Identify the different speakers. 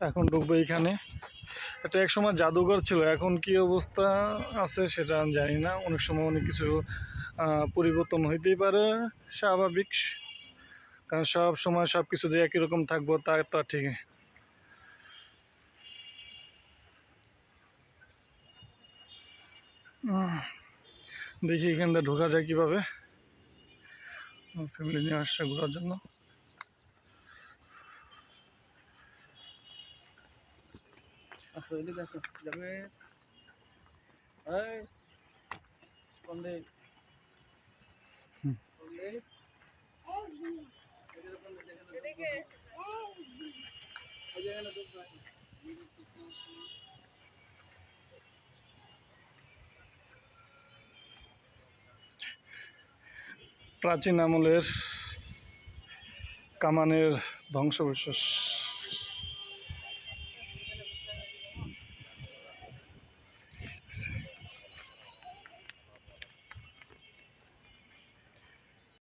Speaker 1: এখন ঢুকবে এখানে। এটা এক সময় জাদুঘর ছিল, এখন কি অবস্থা আছে সেটা আমি জানি না। অনেক সময় অনেক কিছু পরিবর্তন হইতেই পারে, স্বাভাবিক। কারণ সব সময় সব কিছু যে একই রকম থাকব তা তা ঠিক দেখি এখান থেকে ঢোকা যায় কীভাবে। ফ্যামিলি নিয়ে আসছে ঘোরার জন্য।
Speaker 2: আসো এদিকে আসো যাবে। এই কোনদে কোনদে এদিকে ওই যে এখানে
Speaker 1: প্রাচীন আমলের কামানের ধ্বংসাবশেষ